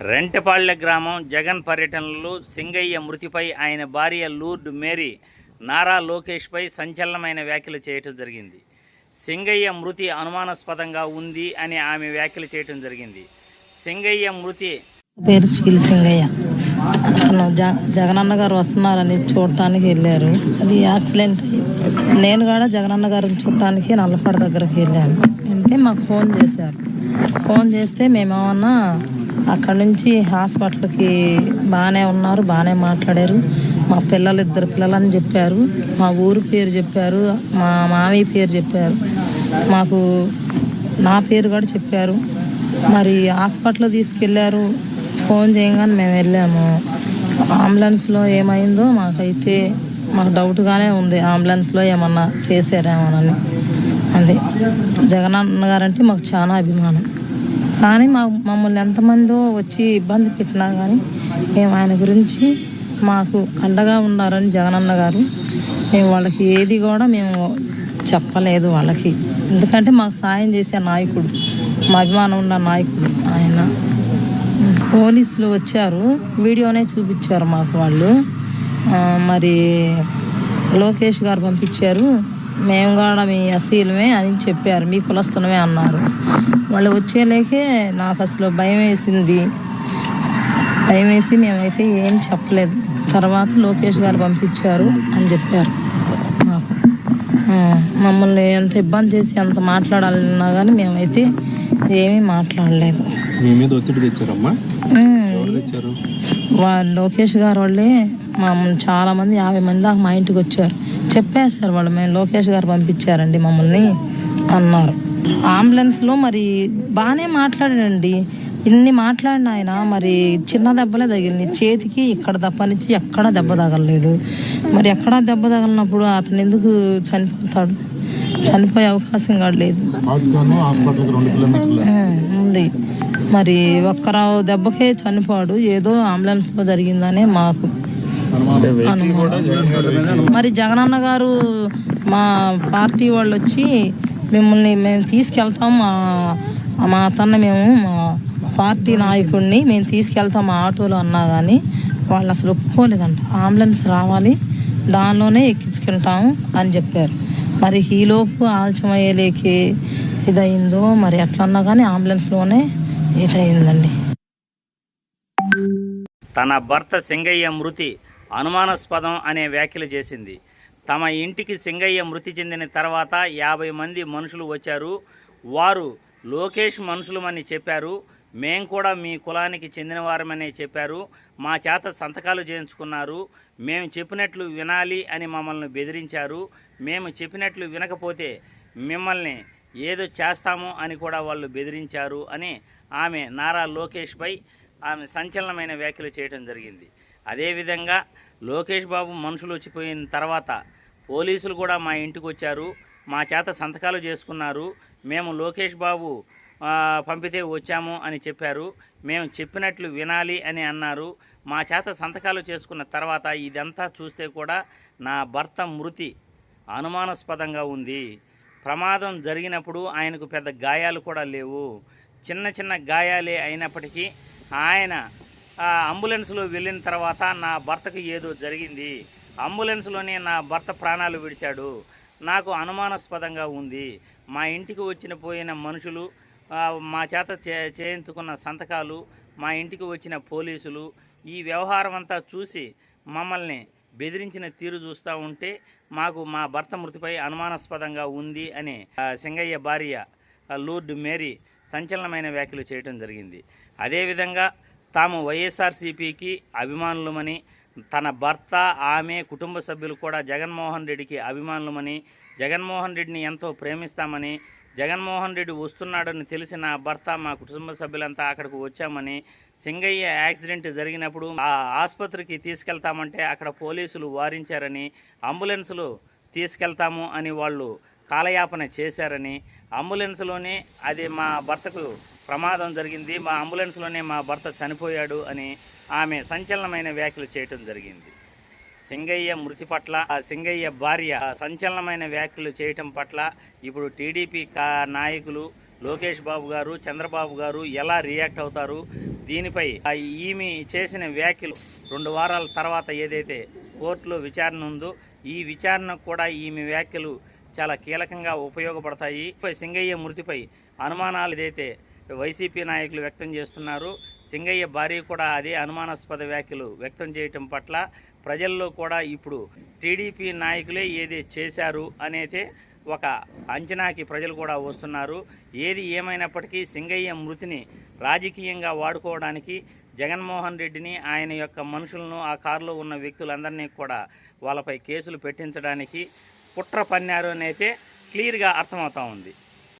రెంటపాళ్ళ గ్రామం జగన్ పర్యటనలో సింగయ్య మృతిపై ఆయన భార్య లూర్డ్ మేరీ నారా లోకేష్పై సంచలనమైన వ్యాఖ్యలు చేయటం జరిగింది. సింగయ్య మృతి అనుమానాస్పదంగా ఉంది అని ఆమె వ్యాఖ్యలు చేయటం జరిగింది. సింగయ్య మృతి పేరు స్కిల్ సింగయ్య. అతను జగనన్న గారు వస్తున్నారని చూడటానికి వెళ్ళారు. అది యాక్సిడెంట్. నేను కూడా జగనన్న గారిని చూడటానికి నల్లపాడ దగ్గరికి వెళ్ళాను. వెళ్తే మాకు ఫోన్ చేశారు. ఫోన్ చేస్తే మేమేమన్నా అక్కడ నుంచి హాస్పిటల్కి బాగానే ఉన్నారు బాగానే మాట్లాడారు. మా పిల్లలు ఇద్దరు పిల్లలని చెప్పారు. మా ఊరు పేరు చెప్పారు మా మామయ్య పేరు చెప్పారు. మాకు నా పేరు కూడా చెప్పారు. మరి హాస్పిటల్ తీసుకెళ్ళారు ఫోన్ చేయగానే మేము వెళ్ళాము. అంబులెన్స్లో ఏమైందో మాకైతే మాకు డౌట్గానే ఉంది. అంబులెన్స్లో ఏమన్నా చేశారేమోనని. అది. జగనన్న గారంటే మాకు చాలా అభిమానం. కానీ మా మమ్మల్ని ఎంతమందో వచ్చి ఇబ్బంది పెట్టినా కానీ మేము ఆయన గురించి మాకు అండగా ఉన్నారని జగనన్న గారు మేము వాళ్ళకి ఏది కూడా మేము చెప్పలేదు వాళ్ళకి. ఎందుకంటే మాకు సాయం చేసే నాయకుడు మా అభిమానం ఉన్న నాయకుడు ఆయన. పోలీసులు వచ్చారు వీడియోనే చూపించారు మాకు వాళ్ళు. మరి లోకేష్ గారు పంపించారు. మేము కూడా మీ అసీలమే అని చెప్పారు. మీ కులస్తులమే అన్నారు. వాళ్ళు వచ్చేలేకే నాకు అసలు భయం వేసింది. భయం వేసి మేమైతే ఏం చెప్పలేదు. తర్వాత లోకేష్ గారు పంపించారు అని చెప్పారు. మమ్మల్ని ఎంత ఇబ్బంది చేసి ఎంత మాట్లాడాలన్నా కానీ మేమైతే ఏమీ మాట్లాడలేదు. మీ మీద ఒత్తిడి తెచ్చారమ్మా? ఉమ్, ఎవరు తెచ్చారు? వాళ్ళు లోకేష్ గారు వాళ్ళే మా చాలా మంది యాభై మంది దాకా మా ఇంటికి వచ్చారు. చెప్పేశారు వాళ్ళు. మేము లోకేష్ గారు పంపించారండి మమ్మల్ని అన్నారు. అంబులెన్స్లో మరి బాగానే మాట్లాడాడండి. ఇన్ని మాట్లాడిన ఆయన మరి చిన్న దెబ్బలే తగిలింది. చేతికి ఇక్కడ దెబ్బ నుంచి ఎక్కడ దెబ్బ తగలలేదు. మరి ఎక్కడ దెబ్బ తగలినప్పుడు అతను ఎందుకు చనిపోతాడు? చనిపోయే అవకాశం కూడా లేదు. స్పాట్గాను హాస్పిటల్కి రెండు కిలోమీటర్లు. ఆ, ఉంది. మరి ఒక్కరావు దెబ్బకే చనిపోడు ఏదో అంబులెన్స్లో జరిగిందనే మాకు. మరి జగనన్న గారు మా పార్టీ వాళ్ళు వచ్చి మిమ్మల్ని మేము తీసుకెళ్తాం మా మా అతన్ని మేము మా పార్టీ నాయకుడిని మేము తీసుకెళ్తాం మా ఆటోలో అన్నా కానీ వాళ్ళు అసలు ఒప్పుకోలేదంట. అంబులెన్స్ రావాలి దానిలోనే ఎక్కించుకుంటాము అని చెప్పారు. మరి ఈలోపు ఆలస్యం అయ్యేలేకి ఇదయిందో మరి ఎట్లన్నా కానీ అంబులెన్స్లోనే ఇదయిందండి. తన భర్త సింగయ్య మృతి అనుమానాస్పదం అనే వ్యాఖ్యలు చేసింది. తమ ఇంటికి సింగయ్య మృతి చెందిన తర్వాత యాభై మంది మనుషులు వచ్చారు. వారు లోకేష్ మనుషులమని చెప్పారు. మేం కూడా మీ కులానికి చెందినవారమని చెప్పారు. మా చేత సంతకాలు చేయించుకున్నారు. మేము చెప్పినట్లు వినాలి అని మమ్మల్ని బెదిరించారు. మేము చెప్పినట్లు వినకపోతే మిమ్మల్ని ఏదో చేస్తాము అని కూడా వాళ్ళు బెదిరించారు అని ఆమె నారా లోకేష్పై ఆమె సంచలనమైన వ్యాఖ్యలు చేయడం జరిగింది. అదేవిధంగా లోకేష్ బాబు మనుషులు వచ్చిపోయిన తర్వాత పోలీసులు కూడా మా ఇంటికి వచ్చారు. మా చేత సంతకాలు చేసుకున్నారు. మేము లోకేష్ బాబు పంపితే వచ్చాము అని చెప్పారు. మేము చెప్పినట్లు వినాలి అని అన్నారు. మా చేత సంతకాలు చేసుకున్న తర్వాత ఇదంతా చూస్తే కూడా నా భర్త మృతి అనుమానాస్పదంగా ఉంది. ప్రమాదం జరిగినప్పుడు ఆయనకు పెద్ద గాయాలు కూడా లేవు. చిన్న చిన్న గాయాలే అయినప్పటికీ ఆయన అంబులెన్స్లో వెళ్ళిన తర్వాత నా భర్తకు ఏదో జరిగింది. అంబులెన్స్లోనే నా భర్త ప్రాణాలు విడిచాడు. నాకు అనుమానాస్పదంగా ఉంది. మా ఇంటికి వచ్చిన పోయిన మనుషులు మా చేత చే చేయించుకున్న సంతకాలు మా ఇంటికి వచ్చిన పోలీసులు ఈ వ్యవహారం అంతా చూసి మమ్మల్ని బెదిరించిన తీరు చూస్తూ ఉంటే మాకు మా భర్త మృతిపై అనుమానాస్పదంగా ఉంది అని సింగయ్య భార్య లూర్డ్ మేరీ సంచలనమైన వ్యాఖ్యలు చేయడం జరిగింది. అదేవిధంగా తాము వైఎస్ఆర్సీపీకి అభిమానులమని తన భర్త ఆమె కుటుంబ సభ్యులు కూడా జగన్మోహన్ రెడ్డికి అభిమానులమని జగన్మోహన్ రెడ్డిని ఎంతో ప్రేమిస్తామని జగన్మోహన్ రెడ్డి వస్తున్నాడని తెలిసిన భర్త మా కుటుంబ సభ్యులంతా అక్కడికి వచ్చామని సింగయ్య యాక్సిడెంట్ జరిగినప్పుడు ఆ ఆసుపత్రికి తీసుకెళ్తామంటే అక్కడ పోలీసులు వారించారని అంబులెన్సులు తీసుకెళ్తాము అని వాళ్ళు కాలయాపన చేశారని అంబులెన్స్లోనే అది మా భర్తకు ప్రమాదం జరిగింది మా అంబులెన్స్లోనే మా భర్త చనిపోయాడు అని ఆమె సంచలనమైన వ్యాఖ్యలు చేయటం జరిగింది. సింగయ్య మృతి పట్ల ఆ సింగయ్య భార్య సంచలనమైన వ్యాఖ్యలు చేయటం పట్ల ఇప్పుడు టీడీపీ కా నాయకులు లోకేష్ బాబు గారు చంద్రబాబు గారు ఎలా రియాక్ట్ అవుతారు? దీనిపై ఆ ఈమె చేసిన వ్యాఖ్యలు రెండు వారాల తర్వాత ఏదైతే కోర్టులో విచారణ ఉందో ఈ విచారణకు కూడా ఈమె వ్యాఖ్యలు చాలా కీలకంగా ఉపయోగపడతాయి. సింగయ్య మృతిపై అనుమానాలు ఏదైతే వైసీపీ నాయకులు వ్యక్తం చేస్తున్నారు. సింగయ్య భార్య కూడా అదే అనుమానాస్పద వ్యాఖ్యలు వ్యక్తం చేయటం పట్ల ప్రజల్లో కూడా ఇప్పుడు టీడీపీ నాయకులే ఏది చేశారు అనేది ఒక అంచనాకి ప్రజలు కూడా వస్తున్నారు. ఏది ఏమైనప్పటికీ సింగయ్య మృతిని రాజకీయంగా వాడుకోవడానికి జగన్మోహన్ రెడ్డిని ఆయన యొక్క మనుషులను ఆ కారులో ఉన్న వ్యక్తులందరినీ కూడా వాళ్ళపై కేసులు పెట్టించడానికి కుట్ర పన్నారు అనేది క్లియర్గా అర్థమవుతా ఉంది.